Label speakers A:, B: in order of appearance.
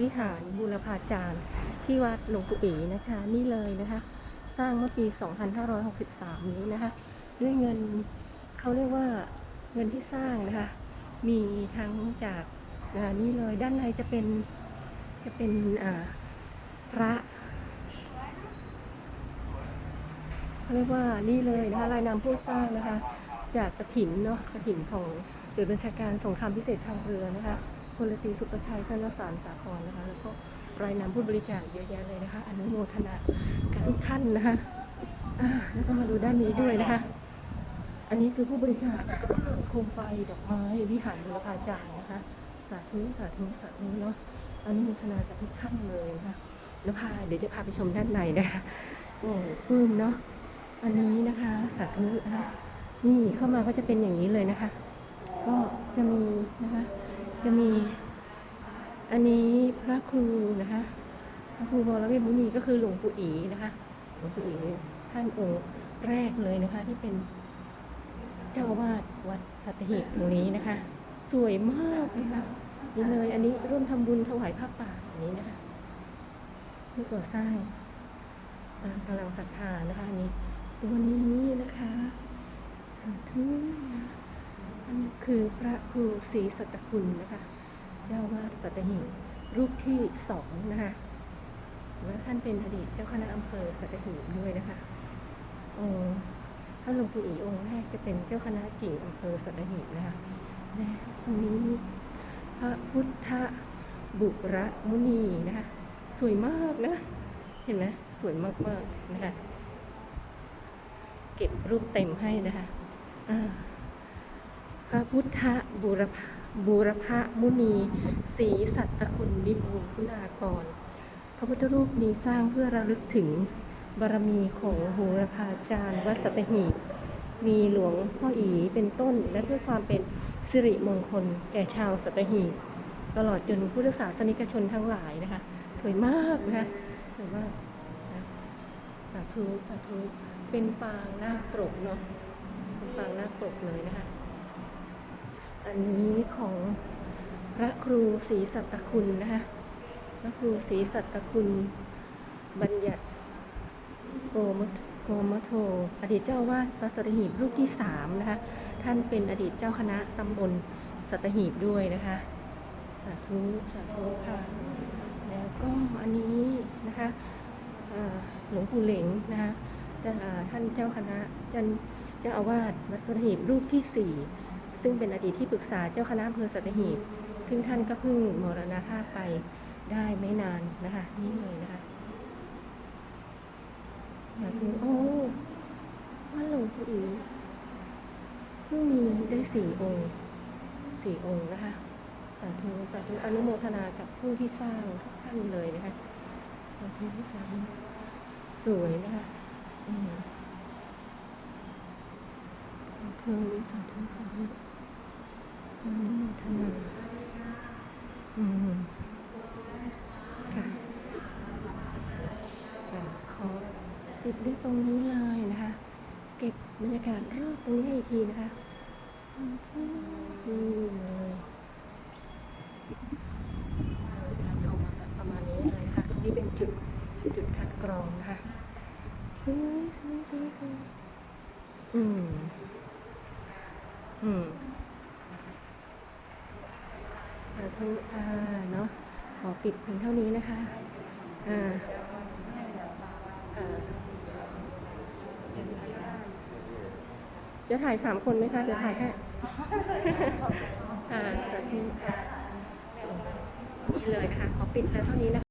A: วิหารบูรพาจารย์ ที่วัดหลวงปู่เอ๋นะคะ นี่เลยนะคะ สร้างเมื่อปี 2563 นี้นะคะ ด้วยเงินเขาเรียกว่าเงินที่สร้างนะคะ มีทั้งจากนี่เลยด้านในจะเป็นจะเป็นพระเขาเรียกว่านี่เลยนะคะรายนามผู้สร้างนะคะ จากกระถินเนาะกระถินของหรือบัญชาการสงครามพิเศษทางเรือนะคะ ลตรีสุประชัยธนสารสาครนะคะ แล้วก็รายนามผู้บริจาคเยอะแยะเลยนะคะ อนุโมทนากับทุกท่านนะคะแล้วก็มาดูด้านนี้ด้วยนะคะ อันนี้คือผู้บริจาคโคมไฟดอกไม้วิหารบุรพาจารย์นะคะ สาธุสาธุสาธุเนาะอนุโมทนากับทุกท่านเลยนะคะแล้วพาเดี๋ยวจะพาไปชมด้านในนะคะโอ้ปื้มเนาะอันนี้นะคะสาธุนะคะนี่เข้ามาก็จะเป็นอย่างนี้เลยนะคะ ก็จะมีนะคะ จะมี อันนี้พระครูนะคะพระครูวรเวทมุนีก็คือหลวงปู่อีนะคะหลวงปู่อีท่านองค์แรกเลยนะคะ ที่เป็นเจ้าอาวาดวัดสัตหีบตรงนี้นะคะ สวยมากนะคะนี่เลยอันนี้ร่วมทำบุญถวายผ้าป่าอันนี้นะคะเพื่อก่อสร้างตามกำลังศรัทธานะคะอันนี้ ตัวนี้นะคะสาธุ คือพระครูศรีสัตคุณนะคะ เจ้าอาวาดสัตหีบรูปที่สองนะคะและท่านเป็นอดีตเจ้าคณะอำเภอสัตหีบด้วยนะคะองค์ท่านหลวงปู่อีองค์แรกจะเป็นเจ้าคณะกิ่งอำเภอสัตหีบนะคะและตรงนี้พระพุทธบุระมุนีนะคะสวยมากนะ เห็นไหมสวยมากๆนะคะ เก็บรูปเต็มให้นะคะอ่า พระพุทธบูรพาบูรพมุนีศรีสัตตคุณวิบูลคุณากร พระพุทธรูปนี้สร้างเพื่อระลึกถึงบารมีของบูรพาจารย์วัดสตหีบมีหลวงพ่ออีเป็นต้น และเพื่อความเป็นสิริมงคลแก่ชาวสัตหีบตลอดจนพุทธศาสนิกชนทั้งหลายนะคะ สวยมากนะคะสวยมากนะสาธุสาธุเป็นปางหน้าปรกเนาะเป็นปางหน้าปรกเลยนะคะ อันนี้ของพระครูศรีสัตตคุณนะคะพระครูศรีสัตตคุณบัญญัติโกมโกมโท อดีตเจ้าอาวาดวัดสัตหีบรูปที่สามนะคะ ท่านเป็นอดีตเจ้าคณะตำบลสัตหีบด้วยนะคะ สาธุสาธุค่ะ แล้วก็อันนี้นะคะหลวงปู่เหลงนะคะท่านเจ้าคณะท่านเจ้าอาวาสวัดสัตหีบรูปที่สี่ ซึ่งเป็นอดีตที่ปรึกษาเจ้าคณะอำเภอสัตหีบซึ่งท่านก็เพิ่งมรณภาพไปได้ไม่นานนะคะ นี่เลยนะคะสาธุโอ้ว่าหลวงปู่อีเพิ่งมีได้สี่องค์สี่องค์นะคะ สาธุสาธุอนุโมทนากับผู้ที่สร้างทุกท่านเลยนะคะสาธุสาธุสวยนะคะอืมสาธุสาธุสาธุ อนุโมทนาอืมค่ะค่ะขอติดด้วยตรงนี้เลยนะคะ เก็บบรรยากาศรอบตรงนี้ให้อีกทีนะคะอืมนี่เลยเราจะออกมาแบบประมาณนี้เลยนะคะตรงนี้เป็นจุดจุดคัดกรองนะคะสวยสวยสวยสวยอืมอืม อ่าเนาะขอปิดเพียงเท่านี้นะคะอ่าจะถ่ายสามคนไหมคะเดี๋ยวถ่ายแค่อ่าสาธุค่ะนี่เลยนะคะขอปิดแล้วเท่านี้นะคะ